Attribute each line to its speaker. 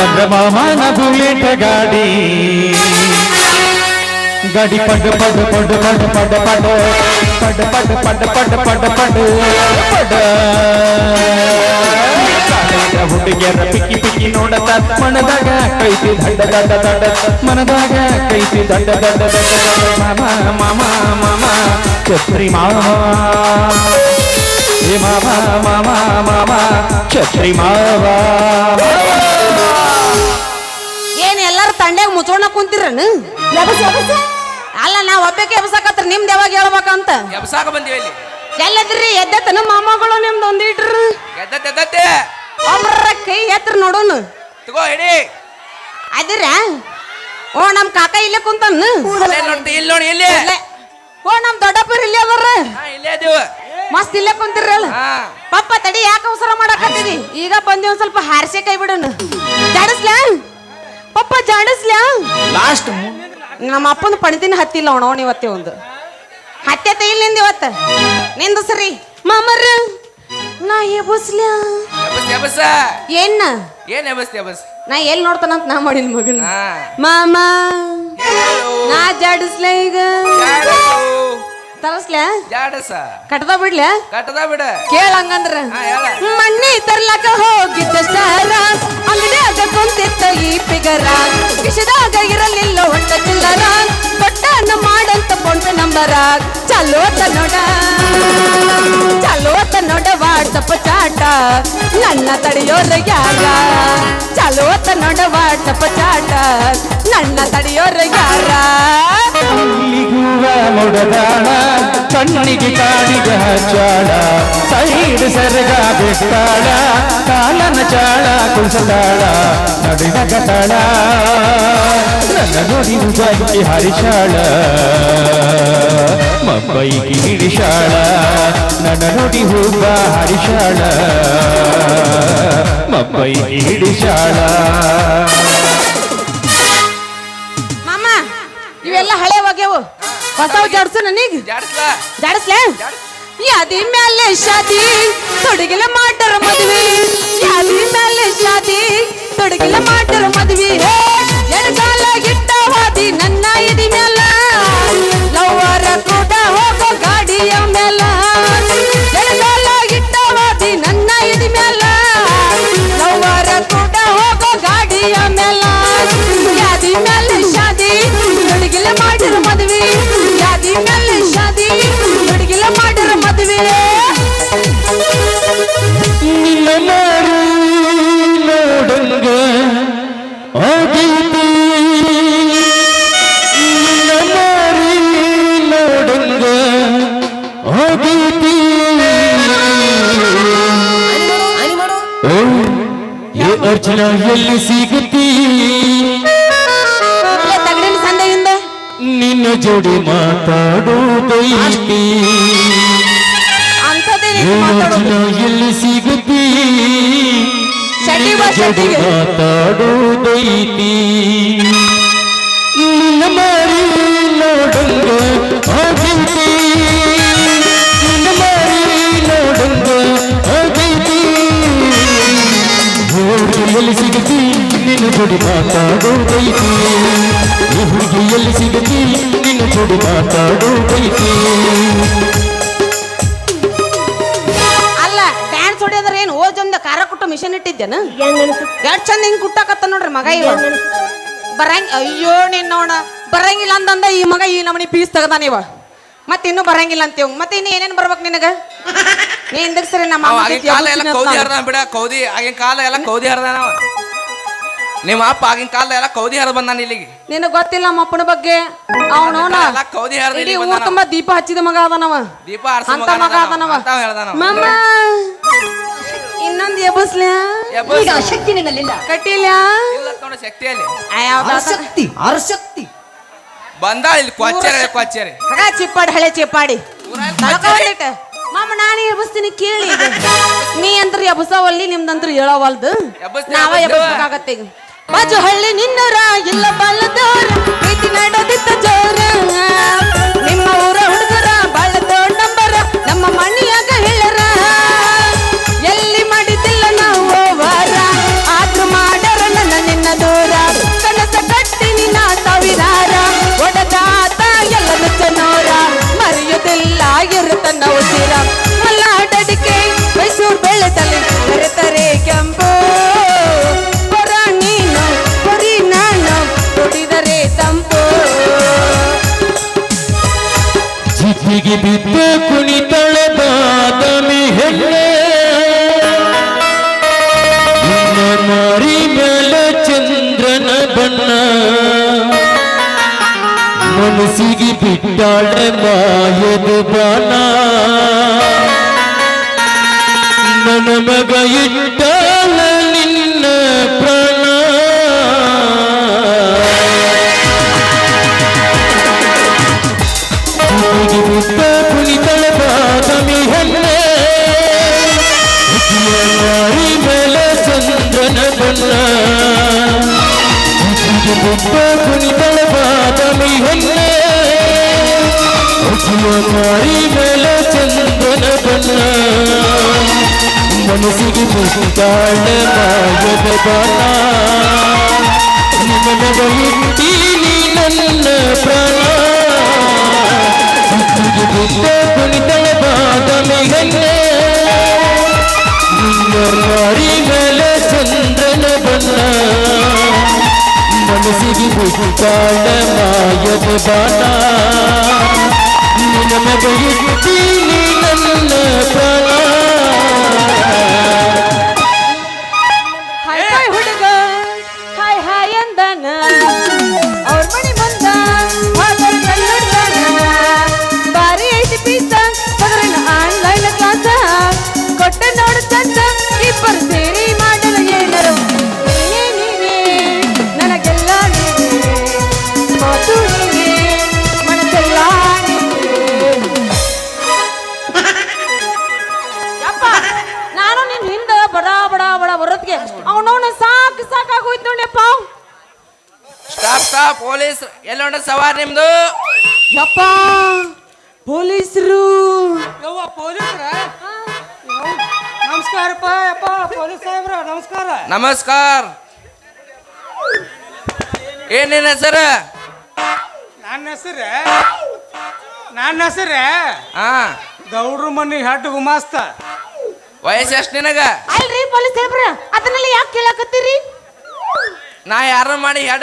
Speaker 1: ಬಂದ ಮಾಮನ ಬುಲೆಟ್ ಗಾಡಿ ಗಾಡಿ ಪಡ್ ಪಡ್ ಪಡ್ ಪಡ್ ಪಡ್ ಪಡ್ ಪಡ್ ಪಡ್ ಪಡ್ ಪಡ್ ಪಡ್ ಪಡ್ ಪಡ್ ಕಾಲೇಜ ಹುಡುಗಿಯರ ಪಿಕ್ಕಿ ಪಿಕ್ಕಿ ನೋಡತ ಮನದಾಗ ಕೈತಿ ದಂಡ ದಂಡ ದಂಡ ಮನದಾಗ ಕೈತಿ ದಂಡ ದಂಡ ದಂಡ ಮಾಮ ಮಾಮ ಮಾಮ ಛತ್ರಿ ಮಾಮ ಏ ಮಾಮ ಮಾಮ ಮಾಮ ಛತ್ರಿ ಮಾವ
Speaker 2: ಮುಚ್ಚೋಣ ಕುಂತಿರನು ಅಲ್ಲ ನಾ ಒಬ್ಬಕ್ಕೆ ಎಬ್ಸಾಕತ್ರ ನಿಮ್ದು ಯಾವಾಗ ಹೇಳ್ಬೇಕಂತ?
Speaker 3: ಎಬ್ಸಾಕ ಬಂದೀವಿ ಇಲ್ಲಿ.
Speaker 2: ಎಲ್ಲದ್ರಿ ಎದ್ದತನ ಮಾಮಗಳು ನಿಮ್ದು ಒಂದಿಟ್ರು
Speaker 3: ಎದ್ದತ್ತೆ ಎದ್ದತ್ತೆ.
Speaker 2: ಒಬ್ರ ಕೈ ಎತ್ರ ನೋಡೋನು?
Speaker 3: ತಗೋ ಹಿಡಿ.
Speaker 2: ಅದಿರ? ಓ ನಮ್ ಕಾಕ ಇಲ್ಲೇ ಕುಂತನ್?
Speaker 3: ನೋಡ್ತಿ ಇಲ್ಲಿ ನೋಡಿ ಇಲ್ಲಿ.
Speaker 2: ಓ ನಮ್ ದೊಡ್ಡಪ್ಪರು ಇಲ್ಲೇ ಅದರ?
Speaker 3: ಹಾ ಇಲ್ಲೇ
Speaker 2: ಮಸ್ತ್ ಇಲ್ಲೇ ಕುಂತಿರಲ್ಲ ಪಪ್ಪ ತಡಿ ಯಾಕೆ ಅವಸರ ಮಾಡಕತ್ತೀವಿ ಈಗ ಬಂದಿ ಒಂದ್ ಸ್ವಲ್ಪ ಹಾರಿಸೇ ಕೈ ಬಿಡೋಣ ಜಾಡಿಸ್ಲ? ಪಪ್ಪ ಜಾಡಿಸ್ಲ
Speaker 3: ಲಾಸ್ಟ್
Speaker 2: ನಮ್ಮ ಅಪ್ಪನ ಪಣದಿನ ಹತ್ತಿಲ್ಲ ಅವನವನ್ ಇವತ್ತೆ ಒಂದು. ಹತ್ತೈತೆ ಇಲ್ಲ ನಿಂದ ಇವತ್ತ? ನಿಂದು ಸರಿ ಮಾಮರ ನಾ ಎಬಸ್ಲ್ಯ?
Speaker 3: ಎಬಸ್ ಎಬಸ್.
Speaker 2: ಏನ್ನ
Speaker 3: ಏನ್ ಎಬಸ್ ಎಬಸ್?
Speaker 2: ನಾ ಎಲ್ಲಿ ನೋಡ್ತಾನಂತ ನಾ ಮಾಡಿನ ಮಗನ. ಮಾಮ. ನಾ ಜಾಡಿಸ್ಲ ಈಗ. ತರಸ್ಲ
Speaker 3: ಜಾಡಸ.
Speaker 2: ಕಟ್ಟದ ಬಿಡ್ಲ
Speaker 3: ಕಟ್ಟದ ಬಿಡ. ಕೇಳಂಗಂದ್ರ
Speaker 2: ಮಣ್ಣಿ ತರ್ಲಕ ಹೋಗಿದ್ದ ಸ್ಟಾರ ನಂಬರ ಚಲೋತ ನೋಡ. ಚಲೋತ ನೋಡ ವಾಟ್ಸಪ್ ಚಾಟ. ನನ್ನ ತಡೆಯೋರ ಯಾರ? ಚಲೋತ ನೋಡ ವಾಟ್ಸಪ್ ಚಾಟ. ನನ್ನ ತಡೆಯೋರ ಯಾರ?
Speaker 1: ಮೊಡದಾಳ ಕಣ್ಣಿಗೆ ಕಾಡಿಗೆ ಚಾಳ ಸೈಡ್ ಸರಗ ಬಿಟ್ಟಾಳ. ಕಾಲನ ಚಾಳ ಕುಲ್ಸತಾಳ ನಡಿನ ನನ್ನ ನೋಡಿ ಉಗಾಗಿ ಹರಿಶಾಳ ಮಬ್ಬೈಗೆ ಹಿಡಿಶಾಳ ನನ್ನ ನೋಡಿ ಹೂವ ಹರಿಶಾಳ ಮಬ್ಬೈಗೆ ಹಿಡಿಶಾಳ
Speaker 2: ಮಾಮ ಇವೆಲ್ಲ ಹಳೆ ಹೋಗ್ಯವು ಹೊಸವು ಜಾಡ್ಸು ನನಗೆ?
Speaker 3: ಜಾಡಸ್ಲ?
Speaker 2: ಯಾದಿ ಮ್ಯಾಲೆ ಶಾದಿ ತೊಡಗಿಲ ಮಾಡ್ತಾರ ಮದುವೆ. ಯಾದಿ ಮ್ಯಾಲೆ ಶಾದಿ ತೊಡಗಿಲ ಮಾಡರ ಮದುವೆ.
Speaker 1: ಗೆಳೆಯರ ಎಲ್ಲಿ ಸಿಗುತ್ತೀ
Speaker 2: ತಗಡಿನ ಸಂದೆಯಿಂದ?
Speaker 1: ನಿನ್ನ ಜೋಡಿ ಮಾತಾಡೋದೈತಿ ಯೋಚನ ಎಲ್ಲಿ ಸಿಗುತ್ತೀ? ಜೋಡಿ ಮಾತಾಡೋದೈತಿ ನಿನ್ನ ಮಾರಿ ನೋಡ. ಜೋಡಿ ಮಾತಾಡೋದೈತಿ ಈ ಹುಡುಗಿಯಲ್ಲಿ ಸಿಗತಿ ನಿನ್ನ ಜೋಡಿ ಮಾತಾಡೋದೈತಿ
Speaker 2: ಅಲ್ಲ ಡ್ಯಾನ್ಸ್ ಹೊಡಿಯೋದ್ರ ಏನು? ಓ ಜಂದ ಖಾರ ಕುಟ್ಟು ಮಿಷನ್ ಇಟ್ಟಿದ್ದೇನ? ಎರಡ್ ಚಂದ ಹಿಂಗ್ ಕುಟ್ಟಾಕತ್ತ ನೋಡ್ರಿ ಮಗ ಇವ ಬರಂಗ್ ಅಯ್ಯೋ ನಿನ್ನೋಣ ಬರಂಗಿಲ್ಲ ಅಂತಂದ ಈ ಮಗ ಈ ನಮನಿ ಪೀಸ್ ತೆಗ್ದಾನ ಇವ. ಮತ್ತೆ ಇನ್ನೂ ಬರಂಗಿಲ್ಲ ಅಂತೀವ್ ಮತ್ತೆ ಇನ್ನು ಏನೇನ್ ಬರ್ಬೇಕು ನಿನಗ? ನೀ ಹಿಂದಕ್ಕೆ ಸರಿ ನಮ್ಮ
Speaker 3: ಕಾಲ ಎಲ್ಲ
Speaker 2: ಎಬ್ಬಿಸ್ತೀನಿ
Speaker 3: ಕೌದಿ
Speaker 2: ಅಂತ
Speaker 3: ಬಿಡ ಕೌದಿ ಆಗಿನ ಕಾಲ ಎಲ್ಲ ಕೌದಿ ಹರ್ದಾನ ಅವ. ನಿಮ್ಮ ಅಪ್ಪ ಆಗಿನ ಕಾಲ ಎಲ್ಲ ಕೌದಿ ಹರಿದ್ ಬಂದಾನ ಇಲ್ಲಿಗೆ.
Speaker 2: ನಿನಗ್ ಗೊತ್ತಿಲ್ಲ ನಮ್ಮ ಅಪ್ಪನ ಬಗ್ಗೆ? ಅವನವನ
Speaker 3: ಎಲ್ಲ ಕೌದಿ ಹರಿದ ಇಲ್ಲಿ
Speaker 2: ಊರ್ ತುಂಬಾ ದೀಪ ಹಚ್ಚಿದ ಮಗ ಅದನವ
Speaker 3: ದೀಪ
Speaker 2: ಅಂತ
Speaker 3: ಮಗ
Speaker 2: ಅದನವ
Speaker 3: ಅಂತಾವ್ ಹೇಳ್ದಾನವ.
Speaker 2: ಮಮ್ಮ ಇನ್ನೊಂದು ಎಬ್ಬಸ್ಲ್ಯಾ
Speaker 3: ಎಬ್ಬಸ್.
Speaker 4: ಈಗ ಶಕ್ತಿ ನಿನ್ನಲ್ಲಿಲ್ಲ.
Speaker 2: ಕಟ್ಟಿಲ್ಯಾ
Speaker 3: ಇಲ್ಲ ನೋಡ ಶಕ್ತಿಯಲ್ಲಿ.
Speaker 4: ಅರಶಕ್ತಿ ಅರಶಕ್ತಿ
Speaker 3: ಬಂದಾಳ ಇಲ್ಲಿ ಕೊಚ್ಚರೆ ಕೊಚ್ಚರೆ
Speaker 2: ಮಗ ಚಿಪ್ಪಾಡಿ ಹಳೆ ಚಿಪ್ಪಾಡಿ.
Speaker 3: ಊರಾಗ
Speaker 2: ತಳಕ ಒಂದಿಟ್ಟು ಮಾಮ ನಾನು ಎಬ್ಬಿಸ್ತೀನಿ ಕೇಳಿ. ನೀ ಅಂತ್ರ ಎಬ್ಸವಲ್ಲಿ ನಿಮ್ದಂತ್ರ ಹೇಳವಲ್ದು. ನಾವ
Speaker 3: ಎಬ್ಬಸ್ಬೇಕಾಗತ್ತೆ
Speaker 2: ಎಬ್ಬಿಸ್ಬೇಕಾಗತ್ತೆ ಈಗ. ಬಾಜು ಹಳ್ಳಿ ನಿನ್ನರ ಇಲ್ಲ ಬಲ್ಲದೋರ ಪ್ರೀತಿ ನಡೆದಿತ್ತ ಜೋರ.
Speaker 1: ಬಾದಾಮಿ ಮಾರಿ ಮೇಲೆ ಚಂದ್ರನ ಬಣ್ಣ. ಮನಸ್ಸಿಗೆ ಬಿಟ್ಟಾಳೆ ಮಾಯದ ಬಾಣ. ನನ್ನ ಮಗ ಇಟ್ಟಾಳ ನಿನ್ನ ಪ್ರಾಣ. ಕುಣಿತಳೆ ಬಾದಾಮಿ ಹೆಣ್ಣೆ ಹುಟ್ಟಿಯ ಮಾರಿ ಮೇಲೆ ಚಂದ್ರನ ಬಣ್ಣ ಮನಸ್ಸಿಗೆ ಬಿಟ್ಟಾಳೆ ಮಾಯದ ಬಾಣ ನಿನ್ನ ಇಟ್ಟೀನಿ ನನ್ನ ಪ್ರಾಣ ಹುಟ್ಟಿಗೆ ಬಿದ್ದ ಕುಣಿತಳ ಬಾದಾಮಿ ಹೆಣ್ಣೆ ನಿನ್ನ ಮಾರಿ ಮೇಲೆ ಚಂದ್ರನ ಬಣ್ಣ. ಮನಸ್ಸಿಗೆ ಬಿಟ್ಟಾಳ ಮಾಯದ ಬಾಣ. ನಿನ್ನ ಬಯಸುತ್ತೀನಿ ನನ್ನ ಪ್ರಾಣ.
Speaker 2: ಹಾಯ್ ಹಾಯ್ ಹುಡುಗ. ಹಾಯ್ ಹಾಯ್ ಅಂದನ.
Speaker 3: ಸ್ಟಾಪ್ ಪೊಲೀಸ್ ಎಲ್ಲ ಹೊಂಟ ಸವಾರ್ ನಿಮ್ದು?
Speaker 2: ಯಪ್ಪ ಪೊಲೀಸರು.
Speaker 5: ಯವ್ವ ಪೊಲೀಸ್ರ? ನಮಸ್ಕಾರಪ್ಪ ಯಪ್ಪ ಪೊಲೀಸ್ ಸಾಹೇಬ್ರ ನಮಸ್ಕಾರ.
Speaker 3: ನಮಸ್ಕಾರ. ಏನೇನ ಹೆಸರು?
Speaker 5: ನನ್ನ ಹೆಸರು? ನನ್ನ ಹೆಸರು?
Speaker 3: ಹಾ.
Speaker 5: ಗೌಡ್ರ ಮನಿ ಹೆಡ್ ಗುಮಾಸ್ತ.
Speaker 3: ವಯಸ್ಸು ಎಷ್ಟು ನಿನಗ?
Speaker 2: ಅಲ್ರಿ ಪೊಲೀಸ್ ಸಾಹೇಬ್ರ ಅದನ್ನೆಲ್ಲ ಯಾಕೆ ಕೇಳಕತ್ತೀರಿ?
Speaker 3: ನಾ ಯಾರು ಮಾಡಿ ಹೆಡ್